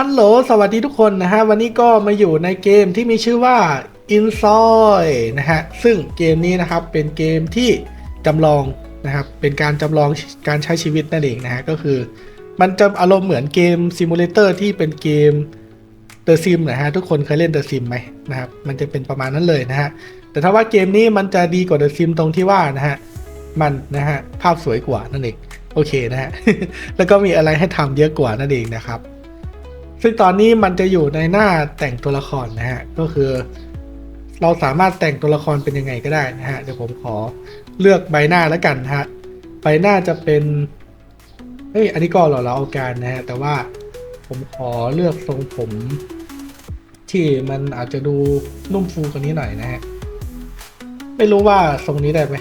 ฮัลโหล สวัสดีทุกคนนะฮะ วันนี้ก็มาอยู่ในเกมที่มีชื่อว่า i n s o y นะฮะ ซึ่งเกมนี้นะครับเป็นเกมที่จำลองนะครับ เป็นการจำลองการใช้ชีวิตนั่นเองนะฮะ ก็คือ มันจะอารมณ์เหมือนเกมซิมูเลเตอร์ที่เป็นเกม The Sim นะฮะ ทุกคนเคยเล่น The Sim ไหมนะครับ มันจะเป็นประมาณนั้นเลยนะฮะ แต่ถ้าว่าเกมนี้มันจะดีกว่า The Sim ตรงที่ว่านะฮะ มันนะฮะภาพสวยกว่านั่นเอง โอเคนะฮะ แล้วก็มีอะไรให้ทำเยอะกว่านั่นเองนะครับ ซึ่งตอนนี้มันจะอยู่ในหน้าแต่งตัวละครนะฮะ ก็คือ เราสามารถแต่งตัวละครเป็นยังไงก็ได้นะฮะ เดี๋ยวผมขอเลือกใบหน้าแล้วกันฮะ ใบหน้าจะเป็น เฮ้ย อันนี้ก็หล่อเราเอาการนะฮะ แต่ว่าผมขอเลือกทรงผม ที่มันอาจจะดูนุ่มฟูกว่านี้หน่อยนะฮะ ไม่รู้ว่าทรงนี้ได้ไหม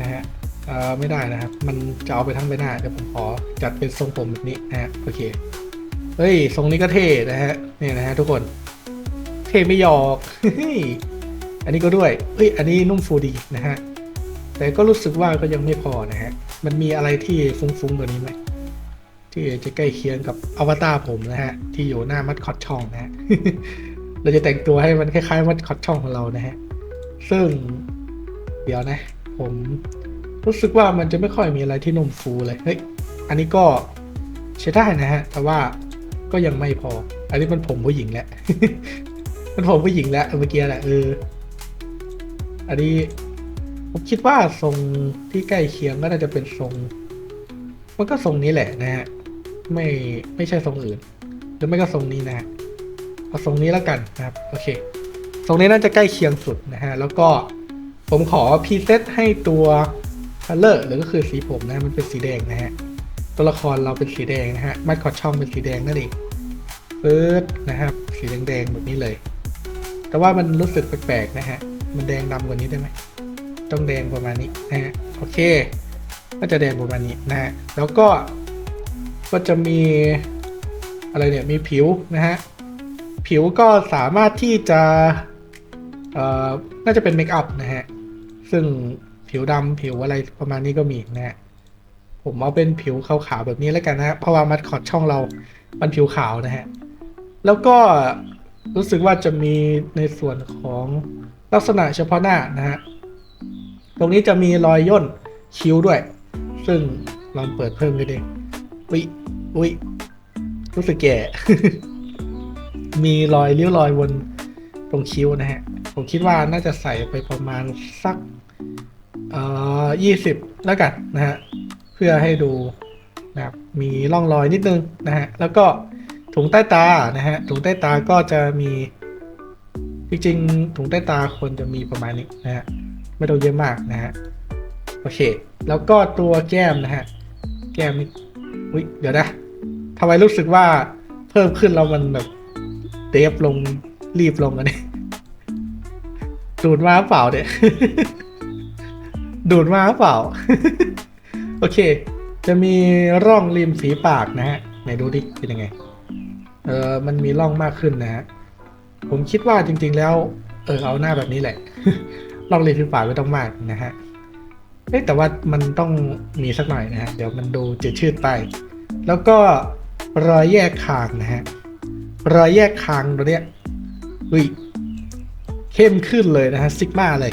นะฮะอ่อไม่ได้นะครับ มันจะเอาไปทั้งใบหน้า เดี๋ยวผมขอจัดเป็นทรงผมแบบนี้นะฮะ โอเค เฮ้ย ทรงนี้ก็เท่นะฮะเนี่ยนะฮะทุกคน เท่ไม่หยอกอันนี้ก็ด้วยเฮ้ย อันนี้นุ่มฟูดีนะฮะ แต่ก็รู้สึกว่าก็ยังไม่พอนะฮะ มันมีอะไรที่ฟุ้งๆกว่านี้ไหม ที่จะใกล้เคียงกับอวตารผมนะฮะ ที่อยู่หน้ามัดคอตช่องนะฮะ เราจะแต่งตัวให้มันคล้ายๆ มัดคอตช่องของเรานะฮะ ซึ่งเดี๋ยวนะ ผมรู้สึกว่ามันจะไม่ค่อยมีอะไรที่นุ่มฟูเลย เฮ้ย อันนี้ก็ใช้ได้นะฮะ แต่ว่า ก็ยังไม่พอ อันนี้มันผมผู้หญิงแหละ มันผมผู้หญิงแล้วเมื่อกี้แหละเออ อันนี้ผมคิดว่าทรงที่ใกล้เคียงก็น่าจะเป็นทรง มันก็ทรงนี้แหละนะฮะ ไม่ไม่ใช่ทรงอื่น หรือไม่ก็ทรงนี้นะฮะเอาทรงนี้แล้วกันนะครับ โอเค ทรงนี้น่าจะใกล้เคียงสุดนะฮะ แล้วก็ผมขอพรีเซตให้ตัวคัลเลอร์หรือก็คือสีผมนะ มันเป็นสีแดงนะฮะ ตัวละครเราเป็นสีแดงนะฮะมัดคอดช่องเป็นสีแดงนั่นเอง ปึ๊ดนะครับ สีแดงๆแบบนี้เลย แต่ว่ามันรู้สึกแปลกๆนะฮะ มันแดงดำกว่านี้ได้ไหม ต้องแดงประมาณนี้นะฮะ โอเค ก็จะแดงประมาณนี้นะฮะ แล้วก็ ก็จะมีอะไรเนี่ย มีผิวนะฮะ ผิวก็สามารถที่จะ เอ่อ น่าจะเป็นเมคอัพนะฮะ ซึ่งผิวดำผิวอะไรประมาณนี้ก็มีนะฮะผมเอาเป็นผิวขาวๆแบบนี้แล้วกันนะฮะเพราะว่ามัดคอดช่องเรา มันผิวขาวนะฮะ แล้วก็รู้สึกว่าจะมีในส่วนของลักษณะเฉพาะหน้านะฮะ ตรงนี้จะมีรอยย่นคิ้วด้วย ซึ่งลองเปิดเพิ่มกันดิอุ้ยอุ้ยรู้สึกแก่ มีรอยเลี้ยวรอยบนตรงคิ้วนะฮะ ผมคิดว่าน่าจะใส่ไปประมาณสักเอ่อยี่สิบแล้วกันนะฮะ เพื่อให้ดูนะครับมีร่องรอยนิดนึงนะฮะ แล้วก็ ถุงใต้ตานะฮะถุงใต้ตาก็จะมีจริงๆถุงใต้ตาควรจะมีประมาณนี้นะฮะไม่ต้องเยอะมากนะฮะโอเค แล้วก็ตัวแก้มนะฮะแก้มนี่อุ้ยเดี๋ยวนะทำไมรู้สึกว่าเพิ่มขึ้นแล้วมันแบบเตฟลงรีบลงอันนี้ดูดมาเปล่าเนี่ยดูดมาเปล่า โอเค จะมีร่องริมฝีปากนะฮะไหนดูดิเป็นยังไง เออมันมีร่องมากขึ้นนะฮะผมคิดว่าจริง ๆ แล้ว เออเอาหน้าแบบนี้แหละร่องริมฝีปากไม่ต้องมากนะฮะเอ๊แต่ว่ามันต้องมีสักหน่อยนะฮะเดี๋ยวมันดูจืดชืดไป แล้วก็รอยแยกคางนะฮะรอยแยกคางตัวเนี้ยอุ้ยเข้มขึ้นเลยนะฮะซิกมาเลย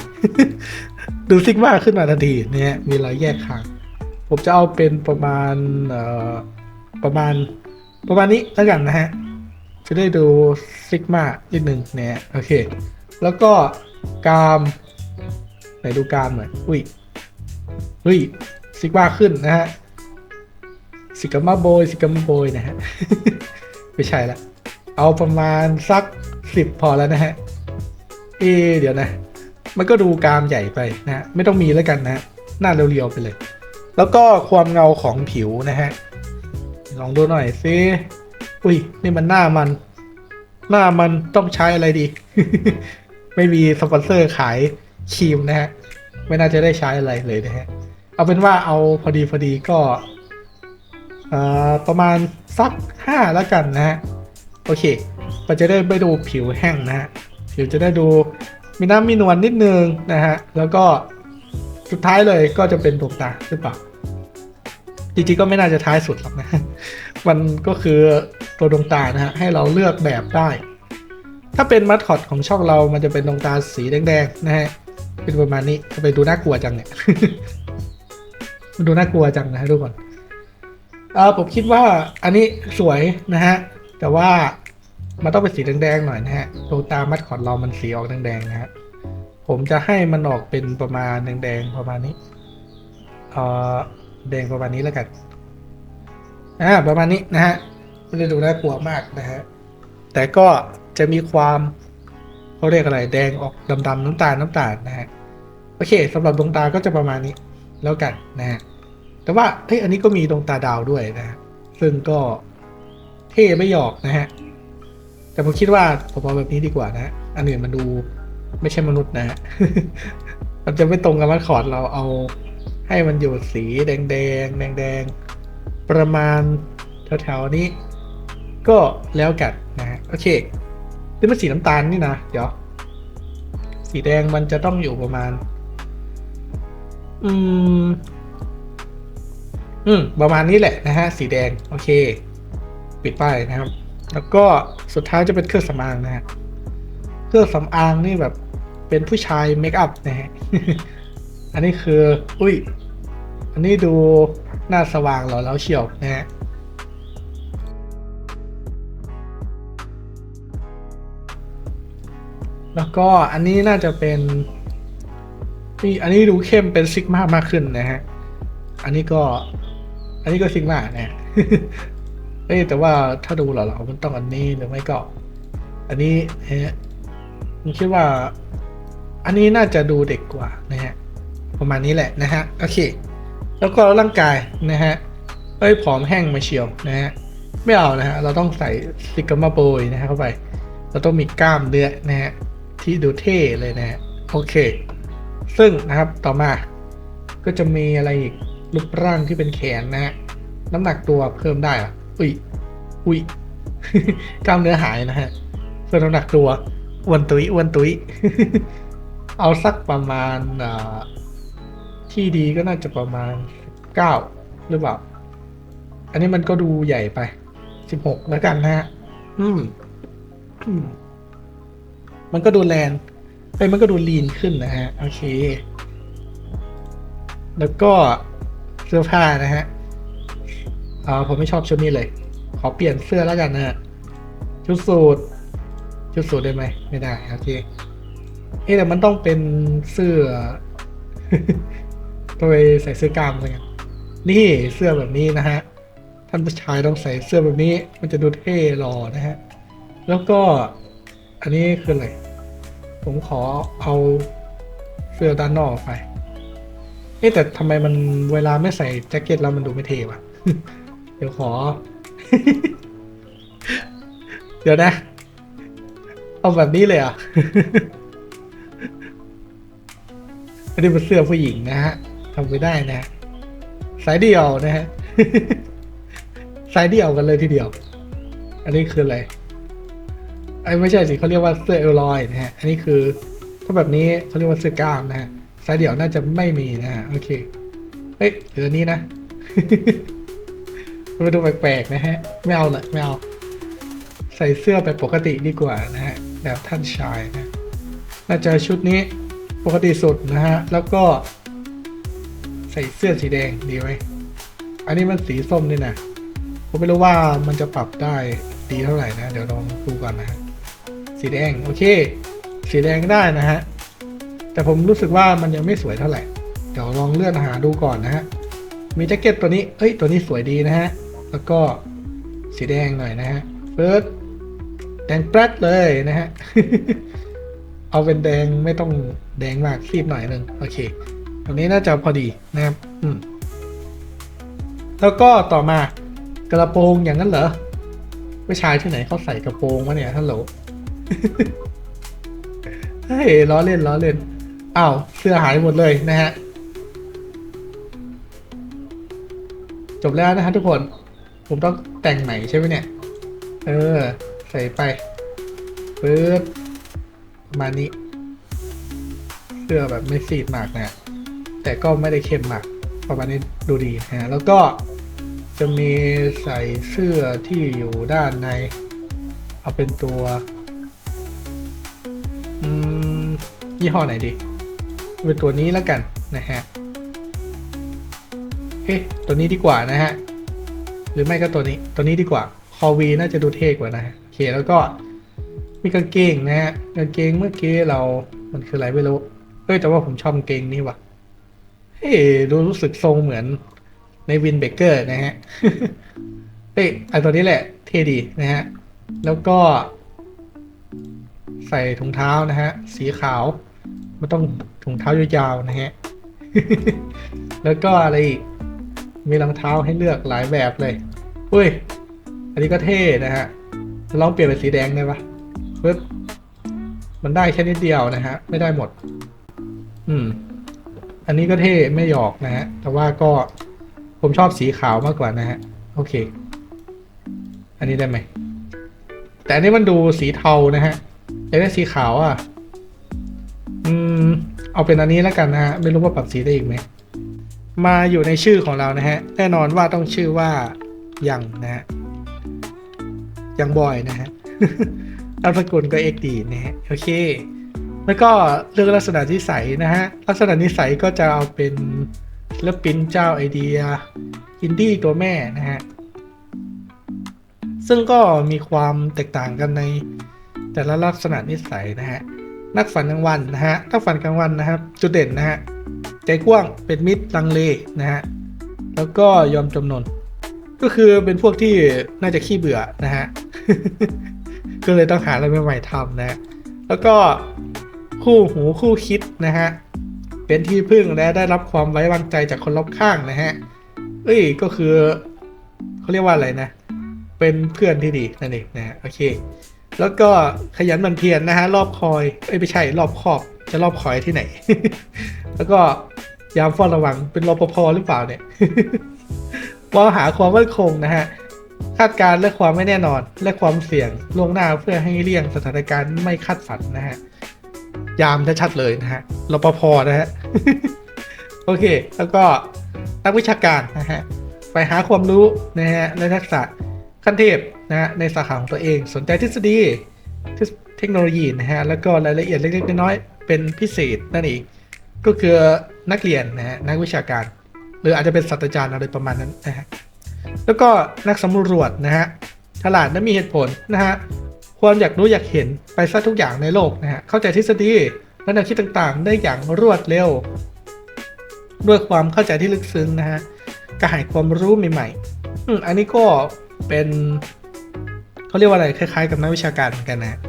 ดูซิกมาขึ้นมาทันทีเนี่ยมีรอยแยกคาง ผมจะเอาเป็นประมาณเอ่อประมาณ ประมาณนี้แล้วกันนะฮะ จะได้ดูซิกมานิดหนึ่งนี่ยโอเค แล้วก็กรามไหนดูกรามหน่อยอุ้ยอุ้ยซิกมาขึ้นนะฮะซิกมาโบยซิกมาโบยนะฮะไม่ใช่ละเอาประมาณสักสิบพอแล้วนะฮะเอเดี๋ยวนะ มันก็ดูกรามใหญ่ไปนะฮะไม่ต้องมีแล้วกันนะฮะหน้าเรียวๆไปเลย แล้วก็ความเงาของผิวนะฮะ ลองดูหน่อยซิอุ้ยนี่มันหน้ามัน หน้ามันต้องใช้อะไรดี ไม่มีสปอนเซอร์ขายครีมนะฮะ ไม่น่าจะได้ใช้อะไรเลยนะฮะ เอาเป็นว่าเอาพอดีพอดีก็ประมาณสักห้าแล้วกันนะฮะ โอเคเราจะได้ไม่ดูผิวแห้งนะฮะ ผิวจะได้ดูมีน้ำมีนวลนิดนึงนะฮะ แล้วก็สุดท้ายเลยก็จะเป็นดวงตาหรือเปล่า จริงๆก็ไม่น่าจะท้ายสุดหรอกนะ มันก็คือตัวดวงตานะฮะ ให้เราเลือกแบบได้ ถ้าเป็นมัดคอตของช่องเรามันจะเป็นดวงตาสีแดงๆนะฮะ เป็นประมาณนี้ทำไมดูน่ากลัวจังเนี่ย มันดูน่ากลัวจังนะฮะทุกคนเออผมคิดว่าอันนี้สวยนะฮะ แต่ว่ามันต้องเป็นสีแดงๆหน่อยนะฮะดวงตามัดคอตเรามันสีออกแดงๆนะฮะ ผมจะให้มันออกเป็นประมาณแดงๆประมาณนี้ เออ แดงประมาณนี้แล้วกันอ่าประมาณนี้นะฮะไม่ได้ดูน่ากลัวมากนะฮะแต่ก็จะมีความเขาเรียกอะไรแดงออกดำๆน้ำตาลน้ำตาลนะฮะโอเคสำหรับดวงตาก็จะประมาณนี้แล้วกันนะฮะแต่ว่าเฮ้ยอันนี้ก็มีดวงตาดาวด้วยนะฮะซึ่งก็เท่ไม่หยอกนะฮะแต่ผมคิดว่าผมเอาแบบนี้ดีกว่านะ อันอื่นมันดูไม่ใช่มนุษย์นะฮะมันจะไม่ตรงกับมาตรคอร์ดเราเอา ให้มันอยู่สีแดงแดงแดงแดงประมาณแถวๆนี้ ก็แล้วกันนะฮะโอเคนี่มันสีน้ำตาลนี่นะเดี๋ยว สีแดงมันจะต้องอยู่ประมาณ อืม อืม ประมาณนี้แหละนะฮะ สีแดง โอเค ปิดป้ายนะครับ แล้วก็สุดท้ายจะเป็นเครื่องสำอางนะฮะ เครื่องสำอางนี่แบบเป็นผู้ชายเมคอัพนะฮะ อันนี้คือ อุ้ย อันนี้ดูหน้าสว่างหล่อแล้วเชียวนะฮะแล้วก็อันนี้น่าจะเป็นนี่อันนี้ดูเข้มเป็นซิกมามากขึ้นนะฮะ อันนี้ก็ อันนี้ก็ซิกมานะฮะเอ้แต่ว่าถ้าดูหล่อๆมันต้องอันนี้หรือไม่ก็ อันนี้ฮะผมคิดว่า อันนี้น่าจะดูเด็กกว่านะฮะ ประมาณนี้แหละนะฮะโอเค แล้วก็ร่างกายนะฮะเอ้ยผอมแห้งมาเชียวนะฮะไม่เอานะฮะเราต้องใส่ซิกามาโบยนะฮะเข้าไป เราต้องมีกล้ามเนื้อนะฮะที่ดูเท่เลยนะฮะโอเค ซึ่งนะครับต่อมาก็จะมีอะไรอีกรูปร่างที่เป็นแขนนะฮะน้ำหนักตัวเพิ่มได้เหรอะอุ้ยอุ้ยกล้ามเนื้อหายนะฮะเพิ่มน้ำหนักตัวอ้วนตุยอ้วนตุยเอาสักประมาณอ่า ที่ดีก็น่าจะประมาณเก้าหรือเปล่า อันนี้มันก็ดูใหญ่ไปสิบหกแล้วกันนะฮะอืมอืม มันก็ดูแลนไปมันก็ดูลีนขึ้นนะฮะ โอเค แล้วก็เสื้อผ้านะฮะอ่าผมไม่ชอบชุดนี้เลย ขอเปลี่ยนเสื้อแล้วกันนะฮะ ชุดสูทชุดสูทได้ไหม ไม่ได้ โอเคเอ๊แต่มันต้องเป็นเสื้อ ต้องไปใส่เสื้อกล้ามอะไรเลยกันนี่เสื้อแบบนี้นะฮะ ท่านผู้ชายต้องใส่เสื้อแบบนี้ มันจะดูเท่หล่อนะฮะ แล้วก็อันนี้คืออะไร ผมขอเอาเสื้อด้านนอกไป เอ๊แต่ทำไมมันเวลาไม่ใส่แจ็คเก็ตแล้วมันดูไม่เท่วะเดี๋ยวขอ เดี๋ยวนะ เอาแบบนี้เลยอะอันนี้เป็นเสื้อผู้หญิงนะฮะ ทำไปได้นะฮะสายเดี่ยวนะฮะ สายเดี่ยวกันเลยทีเดียว อันนี้คืออะไรไอ้ไม่ใช่สิเขาเรียกว่าเสื้อเอลลอยนะฮะ อันนี้คือ ถ้าแบบนี้เขาเรียกว่าเสื้อกล้ามนะฮะ สายเดี่ยวน่าจะไม่มีนะฮะ โอเค เฮ้ยเหลือนี้นะมันดูแปลกๆนะฮะ ไม่เอาเลยไม่เอา ใส่เสื้อแบบปกติดีกว่านะฮะ แบบท่านชายนะ น่าจะชุดนี้ปกติสุดนะฮะ แล้วก็ ใส่เสื้อสีแดงดีไหมอันนี้มันสีส้มนี่นะผมไม่รู้ว่ามันจะปรับได้ดีเท่าไหร่นะ เดี๋ยวลองดูก่อนนะ สีแดงโอเค สีแดงได้นะฮะ แต่ผมรู้สึกว่ามันยังไม่สวยเท่าไหร่ เดี๋ยวลองเลื่อนหาดูก่อนนะฮะ มีแจ็คเก็ตตัวนี้ เอ้ย ตัวนี้สวยดีนะฮะ แล้วก็สีแดงหน่อยนะฮะเฟิร์สแดงแปรดเลยนะฮะ เอาเป็นแดงไม่ต้องแดงมากซีบหน่อยนึง โอเค ตรงนี้น่าจะพอดีนะครับอืมแล้วก็ต่อมากระโปรงอย่างนั้นเหรอผู้ชายที่ไหนเขาใส่กระโปรงวะเนี่ยฮัลโหลเฮ้ยล้อเล่นล้อเล่นอ้าวเสื้อหายหมดเลยนะฮะจบแล้วนะฮะทุกคน ผมต้องแต่งใหม่ใช่ไหมเนี่ย เออ ใส่ไปปึ๊บประมาณนี้ เสื้อแบบไม่ซีดมากนะ แต่ก็ไม่ได้เข้มมากประมาณนี้ดูดีนะฮะแล้วก็จะมีใส่เสื้อที่อยู่ด้านใน เอาเป็นตัวอืมยี่ห้อไหนดี เป็นตัวนี้แล้วกันนะฮะเอ๊ะตัวนี้ดีกว่านะฮะ หรือไม่ก็ตัวนี้ ตัวนี้ดีกว่า คอวีน่าจะดูเท่กว่านะโอเคแล้วก็มีกางเกงนะฮะ กางเกงเมื่อกี้เรา มันคืออะไรไม่รู้ เฮ้ยแต่ว่าผมชอบกางเกงนี้ว่ะ เฮ้ยดูรู้สึกทรงเหมือนในวินเบเกอร์นะฮะเฮ้ยไอตัวนี้แหละเท่ดีนะฮะ แล้วก็ ใส่ถุงเท้านะฮะ สีขาวไม่ต้องถุงเท้ายาวๆนะฮะ แล้วก็อะไรอีก มีรองเท้าให้เลือกหลายแบบเลยอุ้ย อันนี้ก็เท่นะฮะลองเปลี่ยนเป็นสีแดงได้ปะปึ๊บมันได้แค่นิดเดียวนะฮะ ไม่ได้หมด อืม อันนี้ก็เท่ไม่หยอกนะฮะ แต่ว่าก็ผมชอบสีขาวมากกว่านะฮะ โอเค อันนี้ได้ไหม แต่อันนี้มันดูสีเทานะฮะอยากได้สีขาวอะ อืม เอาเป็นอันนี้แล้วกันนะฮะ ไม่รู้ว่าปรับสีได้อีกไหม มาอยู่ในชื่อของเรานะฮะ แน่นอนว่าต้องชื่อว่ายังนะฮะ ยังบอยนะฮะนามสกุลก็เอกดีนะฮะ โอเค แล้วก็เรื่องลักษณะนิสัยนะฮะ ลักษณะนิสัยก็จะเอาเป็นศิลปินเจ้าไอเดียอินดี้ตัวแม่นะฮะ ซึ่งก็มีความแตกต่างกันในแต่ละลักษณะนิสัยนะฮะ นักฝันกลางวันนะฮะถ้าฝันกลางวันนะครับ จุดเด่นนะฮะ ใจกว้าง เป็นมิตรลังเลนะฮะ แล้วก็ยอมจำนน ก็คือเป็นพวกที่น่าจะขี้เบื่อนะฮะ ก็เลยต้องหาอะไรใหม่ๆทำนะฮะ แล้วก็ คู่หูคู่คิดนะฮะ เป็นที่พึ่งและได้รับความไว้วางใจจากคนรอบข้างนะฮะ เอ้ยก็คือเขาเรียกว่าอะไรนะ เป็นเพื่อนที่ดีนั่นเองนะโอเค แล้วก็ขยันหมันเพียรนะฮะรอบคอยเอ้ยไม่ใช่รอบคอบจะรอบคอยที่ไหน แล้วก็ยามเฝ้าระวังเป็นรปภหรือเปล่าเนี่ยมองหาความมั่นคงนะฮะคาดการณ์และความไม่แน่นอนและความเสี่ยงล่วงหน้าเพื่อให้เลี่ยงสถานการณ์ไม่คาดฝันนะฮะ ยามชัดๆเลยนะฮะรปภนะฮะโอเค แล้วก็นักวิชาการนะฮะไปหาความรู้นะฮะและทักษะขั้นเทพนะฮะในสาขาของตัวเอง สนใจทฤษฎีเทคโนโลยีนะฮะแล้วก็รายละเอียดเล็กๆน้อยๆเป็นพิเศษนั่นเองก็คือนักเรียนนะฮะนักวิชาการ หรืออาจจะเป็นศาสตราจารย์อะไรประมาณนั้นนะฮะแล้วก็นักสำรวจนะฮะฉลาดและมีเหตุผลนะฮะ ความอยากรู้อยากเห็นไปซะทุกอย่างในโลกนะฮะเข้าใจทฤษฎีและแนวคิดต่างๆ ได้อย่างรวดเร็ว ด้วยความเข้าใจที่ลึกซึ้งนะฮะกระหายความรู้ใหม่ๆอืมอันนี้ก็เป็นเขาเรียกว่าอะไรคล้ายๆ กับนักวิชาการเหมือนกันนะฮะ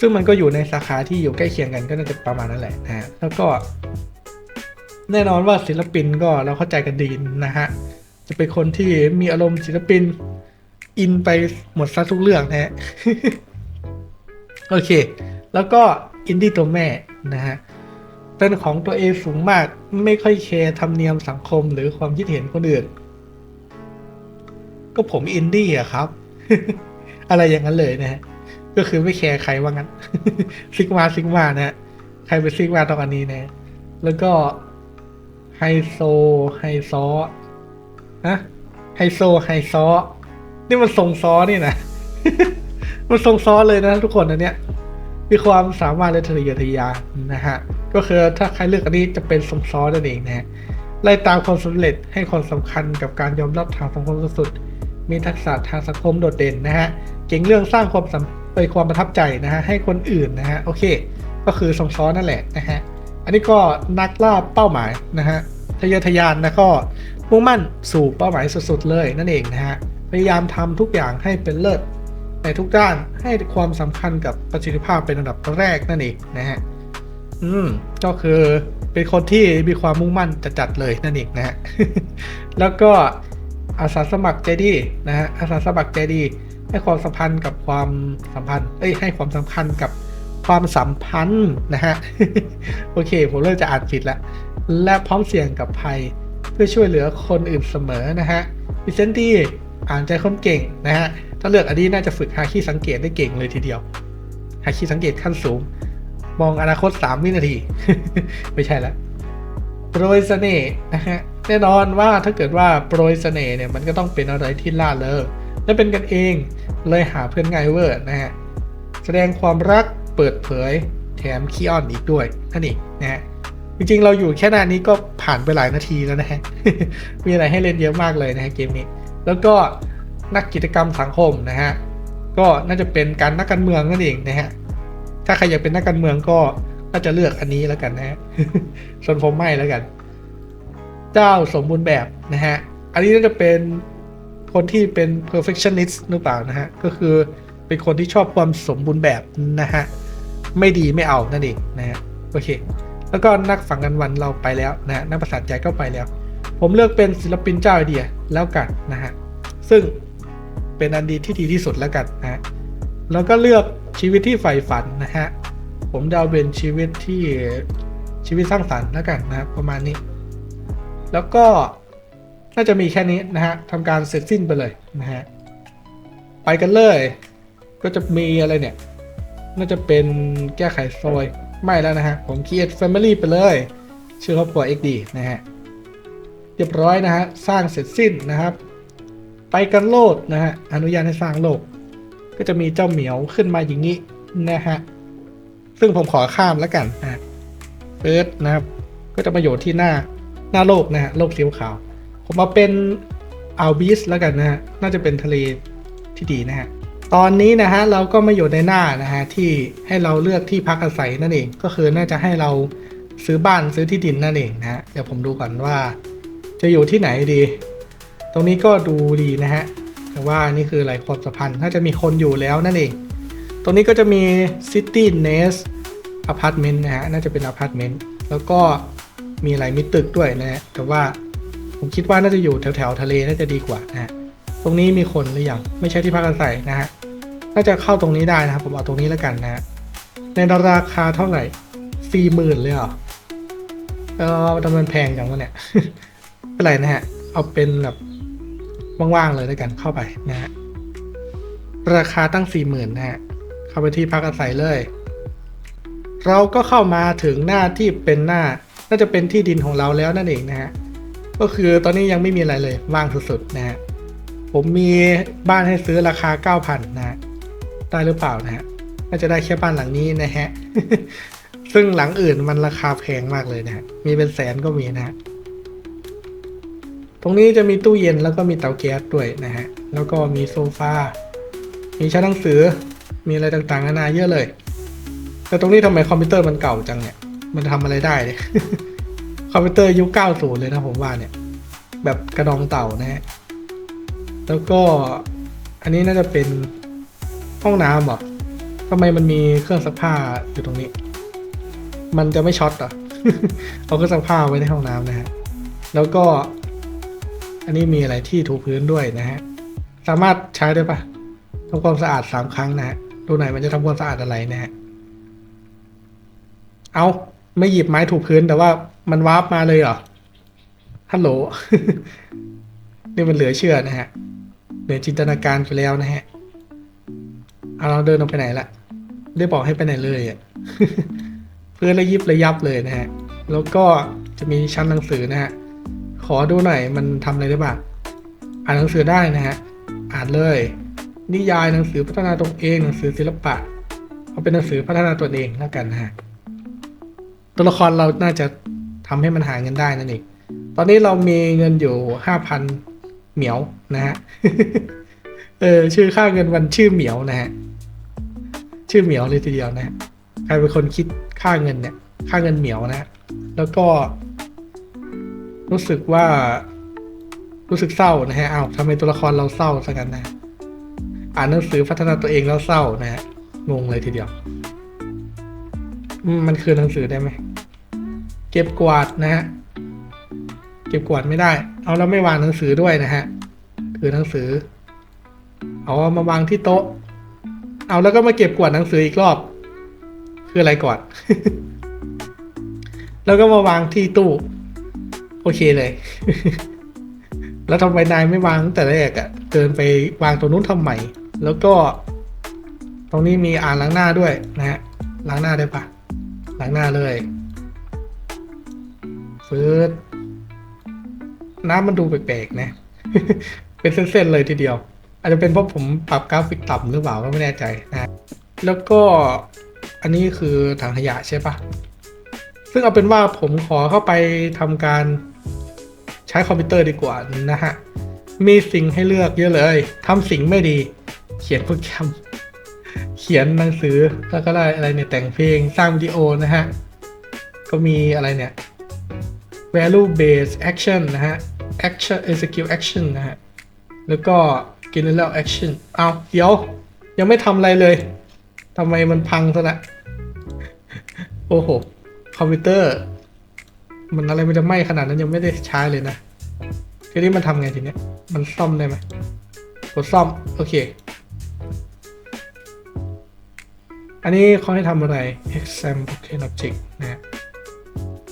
ซึ่งมันก็อยู่ในสาขาที่อยู่ใกล้เคียงกันก็น่าจะประมาณนั้นแหละนะฮะแล้วก็ แน่นอนว่าศิลปินก็เราเข้าใจกันดีนะฮะจะเป็นคนที่มีอารมณ์ศิลปิน อินไปหมดซะทุกเรื่องนะฮะโอเค แล้วก็อินดี้ตัวแม่นะฮะเป็นของตัวเองสูงมากไม่ค่อยแคร์ธรรมเนียมสังคมหรือความคิดเห็นคนอื่น ก็ผมอินดี้อะครับ อะไรอย่างนั้นเลยนะฮะก็คือไม่แคร์ใครว่างั้นซิกมาซิกมานะฮะใครเป็นซิกมาตอันนี้นะแล้วก็ไฮโซไฮซอนะไฮโซไฮซอ นี่มันทรงซ้อนี่นะ มันทรงซ้อเลยนะทุกคนอันเนี้ย มีความสามารถและทะเยอทะยานนะฮะ ก็คือถ้าใครเลือกอันนี้จะเป็นทรงซ้อนั่นเองนะฮะไล่ตามความสำเร็จให้ความสำคัญกับการยอมรับทางสังคมสุด มีทักษะทางสังคมโดดเด่นนะฮะ เก่งเรื่องสร้างความสัมไปความประทับใจนะฮะให้คนอื่นนะฮะโอเค ก็คือทรงซ้อนั่นแหละนะฮะ อันนี้ก็นักล่าเป้าหมายนะฮะทะเยอทะยานนะก็มุ่งมั่นสู่เป้าหมายสุดๆเลยนั่นเองนะฮะ พยายามทำทุกอย่างให้เป็นเลิศในทุกด้านให้ความสำคัญกับประสิทธิภาพเป็นอันดับแรกนั่นเองนะฮะอืมก็คือเป็นคนที่มีความมุ่งมั่นจัดเลยนั่นเองนะฮะแล้วก็อาสาสมัครใจดีนะฮะอาสาสมัครใจดีให้ความสัมพันธ์กับความสัมพันธ์เอ้ยให้ความสำคัญกับความสัมพันธ์นะฮะโอเค ผมเริ่มจะอ่านผิดล้วและพร้อมเสี่ยงกับภัยเพื่อช่วยเหลือคนอื่นเสมอนะฮะพิเศษดี อ่านใจคนเก่งนะฮะ ถ้าเลือกอันนี้น่าจะฝึกหาขี้สังเกตได้เก่งเลยทีเดียวหาขี้สังเกตขั้นสูง มองอนาคต 3 วินาที ไม่ใช่แล้วโปรยเสน่ห์นะฮะ แน่นอนว่าถ้าเกิดว่าโปรยเสน่ห์เนี่ยมันก็ต้องเป็นอะไรที่ล่าเริงและเป็นกันเองเลยหาเพื่อนง่ายเวอร์นะฮะ แสดงความรักเปิดเผยแถมขี้อ้อนอีกด้วยนั่นเองนะฮะจริงๆ เราอยู่แค่หน้านี้ก็ผ่านไปหลายนาทีแล้วนะฮะ มีอะไรให้เล่นเยอะมากเลยนะฮะเกมนี้ แล้วก็นักกิจกรรมสังคมนะฮะก็น่าจะเป็นการนักการเมืองนั่นเองนะฮะถ้าใครอยากเป็นนักการเมืองก็น่าจะเลือกอันนี้แล้วกันนะฮะส่วนผมไม่แล้วกัน เจ้าสมบูรณ์แบบนะฮะอันนี้น่าจะเป็นคนที่เป็น perfectionist หรือเปล่านะฮะก็คือเป็นคนที่ชอบความสมบูรณ์แบบนะฮะไม่ดีไม่เอานั่นเองนะฮะโอเค แล้วก็นักฝังกันวันเราไปแล้วนะฮะนักประสานใจก็ไปแล้ว ผมเลือกเป็นศิลปินเจ้าไอเดียแล้วกันนะฮะ ซึ่งเป็นอันดีที่ดีที่สุดแล้วกันนะฮะแล้วก็เลือกชีวิตที่ใฝ่ฝันนะฮะ ผมเดาเป็นชีวิตที่ชีวิตสร้างสรรค์แล้วกันนะประมาณนี้ แล้วก็น่าจะมีแค่นี้นะฮะทำการเสร็จสิ้นไปเลยนะฮะ ไปกันเลย ก็จะมีอะไรเนี่ย น่าจะเป็นแก้ไขซอย ไม่แล้วนะฮะ ผม create family ไปเลย ชื่อครอบครัว XD นะฮะ รียบร้อยนะฮะสร้างเสร็จสิ้นนะครับ ไปกันโลดนะฮะอนุญาตให้สร้างโลก ก็จะมีเจ้าเหมียวขึ้นมาอย่างนี้นะฮะซึ่งผมขอข้ามแล้วกันนะเฟิร์สนะครับ ก็จะมาอยู่ที่หน้าหน้าโลกนะฮะโลกสีขาว ผมมาเป็นอัลบิสแล้วกันนะฮะน่าจะเป็นทะเลที่ดีนะฮะตอนนี้นะฮะเราก็มาอยู่ในหน้านะฮะที่ให้เราเลือกที่พักอาศัยนั่นเอง ก็คือน่าจะให้เราซื้อบ้านซื้อที่ดินนั่นเองนะฮะเดี๋ยวผมดูก่อนว่า จะอยู่ที่ไหนดี ตรงนี้ก็ดูดีนะฮะ แต่ว่านี่คืออะไรความสัมพันธ์น่าจะมีคนอยู่แล้วนั่นเอง ตรงนี้ก็จะมี City Nest Apartment นะฮะ น่าจะเป็นอพาร์ตเมนต์ แล้วก็มีหลายมิตึกด้วยนะฮะ แต่ว่าผมคิดว่าน่าจะอยู่แถวแถวๆทะเลน่าจะดีกว่านะฮะ ตรงนี้มีคนหรือยัง ไม่ใช่ที่พักอาศัยนะฮะ น่าจะเข้าตรงนี้ได้นะครับ ผมเอาตรงนี้แล้วกันนะฮะ ในราคาเท่าไหร่สี่หมื่นเลยเหรอเออทำไมมันแพงจังวะเนี่ย เป็นไรนะฮะ เอาเป็นแบบว่างๆเลยแล้วกันเข้าไปนะฮะ ราคาตั้งสี่หมื่นนะฮะ เข้าไปที่พักอาศัยเลย เราก็เข้ามาถึงหน้าที่เป็นหน้า น่าจะเป็นที่ดินของเราแล้วนั่นเองนะฮะ ก็คือตอนนี้ยังไม่มีอะไรเลยว่างสุดๆนะฮะ ผมมีบ้านให้ซื้อราคา 9,000นะฮะ ได้หรือเปล่านะฮะ น่าจะได้แค่บ้านหลังนี้นะฮะ ซึ่งหลังอื่นมันราคาแพงมากเลยนะฮะ มีเป็นแสนก็มีนะฮะ ตรงนี้จะมีตู้เย็นแล้วก็มีเตาแก๊สด้วยนะฮะ แล้วก็มีโซฟา มีชั้นหนังสือ มีอะไรต่างๆนานาเยอะเลย แต่ตรงนี้ทำไมคอมพิวเตอร์มันเก่าจังเนี่ย มันทำอะไรได้เนี่ย คอมพิวเตอร์ยุค90 เลยนะผมว่าเนี่ย แบบกระดองเต่านะฮะ แล้วก็อันนี้น่าจะเป็นห้องน้ำหรอทำไมมันมีเครื่องซักผ้าอยู่ตรงนี้ มันจะไม่ช็อตเหรอเอาเครื่องซักผ้าไว้ในห้องน้ำนะฮะ แล้วก็ อันนี้มีอะไรที่ถูพื้นด้วยนะฮะ สามารถใช้ได้ปะทำความสะอาดสามครั้งนะฮะดูหน่อยมันจะทำความสะอาดอะไรนะฮะ เอาไม่หยิบไม้ถูพื้นแต่ว่ามันวาร์ปมาเลยเหรอ ฮัลโหล นี่มันเหลือเชื่อนะฮะ เหลือจินตนาการไปแล้วนะฮะ เอาเราเดินออกไปไหนละ ได้บอกให้ไปไหนเลยอะ เพื่อนระยิบระยับเลยนะฮะ แล้วก็จะมีชั้นหนังสือนะฮะ อดูหน่อยมันทำอะไรได้บ้างอ่านหนังสือได้นะฮะ อ่านเลย นิยายหนังสือพัฒนาตนเองหนังสือศิลปะเอาเป็นหนังสือพัฒนาตัวเองแล้วกันนะฮะตัวละครเราน่าจะทำให้มันหาเงินได้นั่นเองตอนนี้เรามีเงินอยู่ห้าพันเหมียวนะฮะเออชื่อค่าเงินวันชื่อเหมียวนะฮะชื่อเหมียวเลยทีเดียวนะใครเป็นคนคิดค่าเงินเนี่ย ค่าเงินเหมียวนะ แล้วก็ รู้สึกว่า รู้สึกเศร้านะฮะอ้าวทำไมตัวละครเราเศร้าซะกันนะ อ่านหนังสือพัฒนาตัวเองแล้วเศร้านะฮะ งงเลยทีเดียว มันคือหนังสือได้ไหม เก็บกวาดนะฮะ เก็บกวาดไม่ได้ เอาแล้วไม่วางหนังสือด้วยนะฮะคือหนังสือ เอามาวางที่โต๊ะ เอาแล้วก็มาเก็บกวาดหนังสืออีกรอบ คืออะไรก่อน แล้วก็มาวางที่ตู้ โอเคเลย แล้วทำไมนายไม่วางตั้งแต่แรกอะ่ะเดินไปวางตรงนู้นทำไม แล้วก็ ตรงนี้มีอ่างล้างหน้าด้วยนะฮะ ล้างหน้าได้ปะล้างหน้าเลยฟืดน้ำมันดูแปลกๆนะ เป็นเส้นๆเลยทีเดียว อาจจะเป็นเพราะผมปรับกราฟิกต่ำหรือเปล่าก็ไม่แน่ใจนะ แล้วก็อันนี้คือถังขยะใช่ปะซึ่งเอาเป็นว่าผมขอเข้าไปทำการ ใช้คอมพิวเตอร์ดีกว่านะฮะ มีสิ่งให้เลือกเยอะเลยทำสิ่งไม่ดี เขียนโปรแกรมเขียนหนังสือแล้วก็ได้อะไรเนี่ยแต่งเพลงสร้างวิดีโอนะฮะ ก็มีอะไรเนี่ย value based action นะฮะ action execute action นะฮะ แล้วก็ general action เอาเดี๋ยว ยังไม่ทำอะไรเลยทำไมมันพังซะละโอ้โห คอมพิวเตอร์ มันอะไรมันจะไหม้ขนาดนั้นยังไม่ได้ใช้เลยนะทีนี้มันทำไงทีเนี้ย มันซ่อมได้ไหมกดซ่อม โอเค อันนี้เขาให้ทำอะไร exam broken object นะฮะ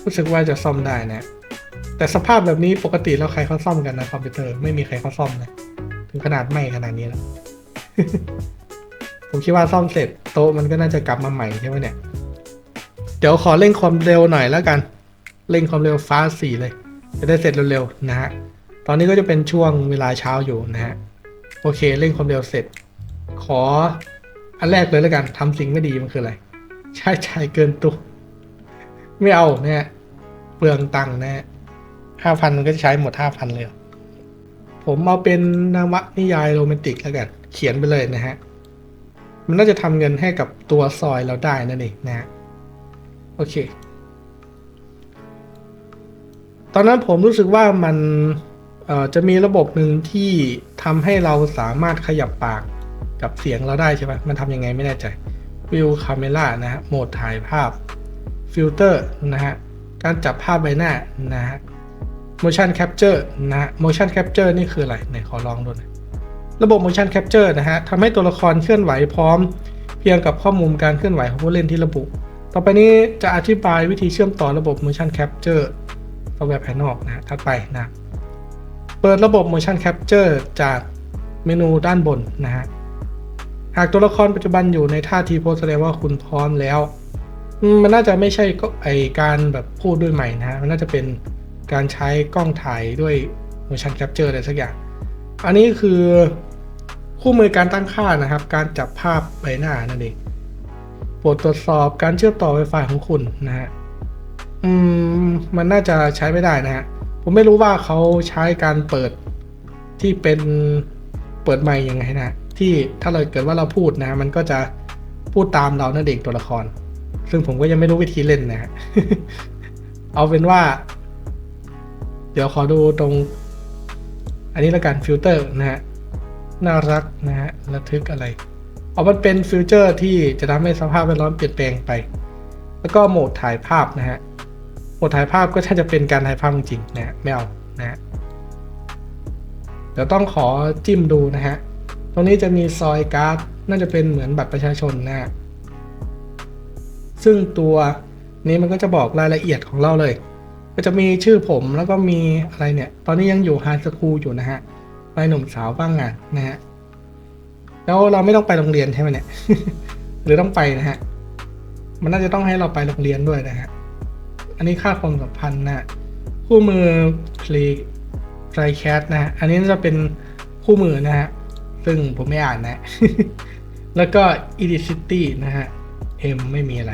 รู้สึกว่าจะซ่อมได้นะ แต่สภาพแบบนี้ปกติแล้วใครเขาซ่อมกันนะคอมพิวเตอร์ไม่มีใครเขาซ่อมนะ ถึงขนาดไหม้ขนาดนี้แล้ว ผมคิดว่าซ่อมเสร็จโต๊ะมันก็น่าจะกลับมาใหม่ใช่ไหมเนี่ย เดี๋ยวขอเร่งความเร็วหน่อยแล้วกัน เร่งความเร็วฟ้าสี่เลย จะได้เสร็จเร็วๆนะฮะ ตอนนี้ก็จะเป็นช่วงเวลาเช้าอยู่นะฮะ โอเคเร่งความเร็วเสร็จ ขออันแรกเลยแล้วกันทำสิ่งไม่ดีมันคืออะไร ใช้ใช้เกินตัว ไม่เอาเนี่ยเปลืองตังค์นะห้าพันมันก็จะใช้หมดห้าพันเลย ผมเอาเป็นนวนิยายโรแมนติกแล้วกัน เขียนไปเลยนะฮะ มันน่าจะทำเงินให้กับตัวซอยเราได้นั่นเองนะฮะ โอเค ตอนนั้นผมรู้สึกว่ามันจะมีระบบหนึ่งที่ทำให้เราสามารถขยับปากกับเสียงเราได้ใช่ไหมมันทำยังไงไม่แน่ใจวิวคาเมล่านะฮะโหมดถ่ายภาพฟิลเตอร์นะฮะการจับภาพใบหน้านะฮะ motion capture นะฮะ motion capture นี่คืออะไรไหนขอลองดูน่อยระบบ motion capture นะฮะทำให้ตัวละครเคลื่อนไหวพร้อม เพียงกับข้อมูลการเคลื่อนไหวของผู้เล่นที่ระบุ ต่อไปนี้จะอธิบายวิธีเชื่อมต่อระบบ motion capture ซอฟต์แวร์ภายนอกนะฮะถัดไปนะ เปิดระบบ motion capture จากเมนูด้านบนนะฮะ หากตัวละครปัจจุบันอยู่ในท่าทีโพสแสดงว่าคุณพร้อมแล้วมมันน่าจะไม่ใช่ก็ไอการแบบพูดด้วยใหม่นะฮะ มันน่าจะเป็นการใช้กล้องถ่ายด้วย motion capture อะไรสักอย่าง อันนี้คือคู่มือการตั้งค่านะครับ การจับภาพใบหน้านั่นเองโปรดตรวจสอบการเชื่อมต่อ Wi-Fi ของคุณนะฮะ อืมมันน่าจะใช้ไม่ได้นะฮะ ผมไม่รู้ว่าเขาใช้การเปิดที่เป็นเปิดไมค์ยังไงนะ ที่ถ้าเราเกิดว่าเราพูดนะ มันก็จะพูดตามเรานั่นเองตัวละคร ซึ่งผมก็ยังไม่รู้วิธีเล่นนะฮะ เอาเป็นว่า เดี๋ยวขอดูตรง อันนี้ละกันฟิลเตอร์นะฮะ น่ารักนะฮะระทึกอะไรเอามันเป็นฟิลเตอร์ที่จะทำให้สภาพแวดล้อมเปลี่ยนแปลงไป แล้วก็โหมดถ่ายภาพนะฮะ โหมดถ่ายภาพก็ถ้าจะเป็นการถ่ายภาพจริงๆนะไม่เอานะฮะเดี๋ยวต้องขอจิ้มดูนะฮะ ตรงนี้จะมีซอยการ์ด น่าจะเป็นเหมือนบัตรประชาชนนะฮะซึ่งตัวนี้มันก็จะบอกรายละเอียดของเราเลย ก็จะมีชื่อผมแล้วก็มีอะไรเนี่ย ตอนนี้ยังอยู่ไฮสคูลอยู่นะฮะวัยหนุ่มสาวบ้างงานนะฮะ แล้วเราไม่ต้องไปโรงเรียนใช่ไหมเนี่ย หรือต้องไปนะฮะ มันน่าจะต้องให้เราไปโรงเรียนด้วยนะฮะ อันนี้ค่าความสัมพันธ์นะคู่มือ play play cat นะฮะ อันนี้จะเป็นคู่มือนะฮะ ซึ่งผมไม่อ่านนะ แล้วก็ edicity นะฮะ M ไม่มีอะไร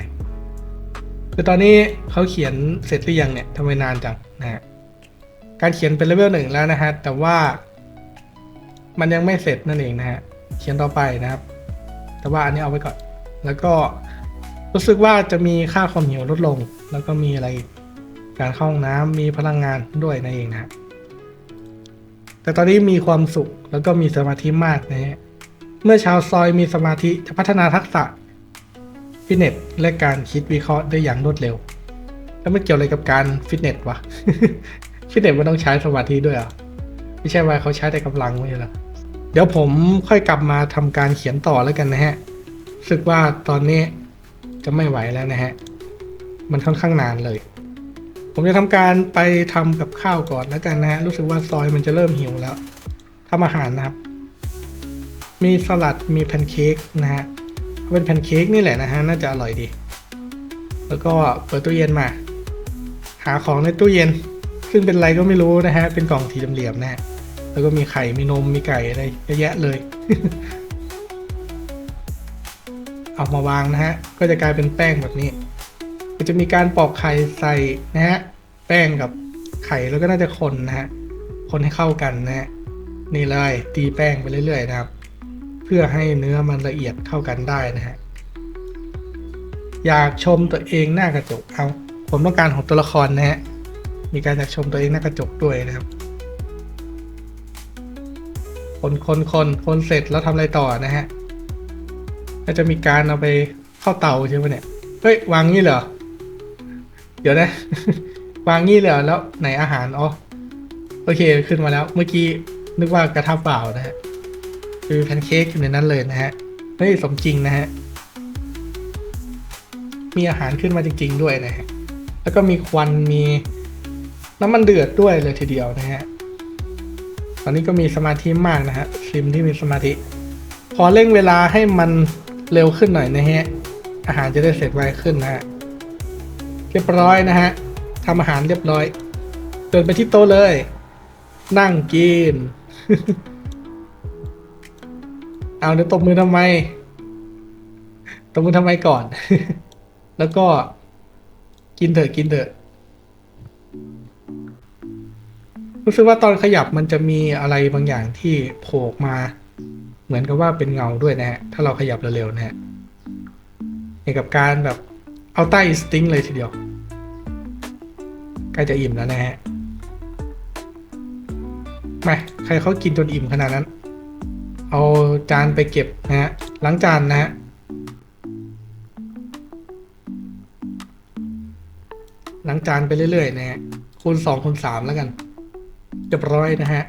คือตอนนี้เขาเขียนเสร็จหรือยังเนี่ยทำไมนานจังนะฮะ การเขียนเป็นเลเวลหนึ่งแล้วนะฮะ แต่ว่ามันยังไม่เสร็จนั่นเองนะฮะ เขียนต่อไปนะครับ แต่ว่าอันนี้เอาไว้ก่อน แล้วก็ รู้สึกว่าจะมีค่าความหิวลดลง แล้วก็มีอะไรการเข้าห้องน้ำมีพลังงานด้วยนั่นเองนะแต่ตอนนี้มีความสุขแล้วก็มีสมาธิมากนะฮะเมื่อชาวซอยมีสมาธิจะพัฒนาทักษะฟิตเนสและการคิดวิเคราะห์ได้อย่างรวดเร็ว แล้วมันเกี่ยวอะไรกับการฟิตเนสวะฟิตเนสมันต้องใช้สมาธิด้วยอะไม่ใช่ว่าเขาใช้แต่กำลังไม่ใช่หรอเดี๋ยวผมค่อยกลับมาทำการเขียนต่อแล้วกันนะฮะรู้สึกว่าตอนนี้ จะไม่ไหวแล้วนะฮะ มันค่อนข้างนานเลย ผมจะทำการไปทำกับข้าวก่อนแล้วกันนะฮะ รู้สึกว่าซอยมันจะเริ่มหิวแล้วทำอาหารนะครับ มีสลัดมีแพนเค้กนะฮะเป็นแพนเค้กนี่แหละนะฮะ น่าจะอร่อยดี แล้วก็เปิดตู้เย็นมา หาของในตู้เย็น ซึ่งเป็นอะไรก็ไม่รู้นะฮะ เป็นกล่องสี่เหลี่ยมๆนะฮะ แล้วก็มีไข่ มีนม มีไก่อะไรเยอะแยะเลย เอามาวางนะฮะ ก็จะกลายเป็นแป้งแบบนี้ก็จะมีการปอกไข่ใส่นะฮะ แป้งกับไข่แล้วก็น่าจะคนนะฮะ คนให้เข้ากันนะฮะ นี่เลยตีแป้งไปเรื่อยๆนะครับ เพื่อให้เนื้อมันละเอียดเข้ากันได้นะฮะ อยากชมตัวเองหน้ากระจก เอา ผมต้องการของตัวละครนะฮะ มีการอยากชมตัวเองหน้ากระจกด้วยนะครับคนคนคนคนเสร็จแล้วทำอะไรต่อนะฮะ ก็จะมีการเอาไปเข้าเตาใช่ไหมเนี่ย เฮ้ยวางงี้เหรอ เดี๋ยวนะ วางงี้เลยเหรอแล้วไหนอาหารอ๋อโอเคขึ้นมาแล้ว เมื่อกี้นึกว่ากระทะเปล่านะฮะคือแพนเค้กอยู่ในนั้นเลยนะฮะเฮ้ยสมจริงนะฮะมีอาหารขึ้นมาจริง ๆ ด้วยนะฮะแล้วก็มีควันมีน้ำมันเดือดด้วยเลยทีเดียวนะฮะตอนนี้ก็มีสมาธิมากนะฮะซิมที่มีสมาธิ พอเร่งเวลาให้มัน เร็วขึ้นหน่อยนะฮะ อาหารจะได้เสร็จไวขึ้นนะฮะ เรียบร้อยนะฮะทำอาหารเรียบร้อย เดินไปที่โต๊ะเลย นั่งกิน เอาเดี๋ยวตบมือทำไม ตบมือทำไมก่อน แล้วก็กินเถอะกินเถอะรู้สึกว่าตอนขยับมันจะมีอะไรบางอย่างที่โผล่มา มือนกับว่าเป็นเงาด้วยนะฮะ ถ้าเราขยับเร็วๆนะฮะเหมือนกับการแบบเอาใต้สติ้งเลยทีเดียว ใกล้จะอิ่มแล้วนะฮะมาใครเขากินจนอิ่มขนาดนั้น เอาจานไปเก็บนะฮะล้างจานนะฮะล้างจานไปเรื่อยๆนะฮะคูณสองคูณสามแล้วกันเรียบร้อยนะฮะ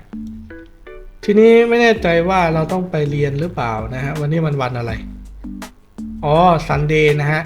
ทีนี้ไม่แน่ใจว่าเราต้องไปเรียนหรือเปล่านะฮะ วันนี้มันวันอะไร อ๋อซันเดย์นะฮะ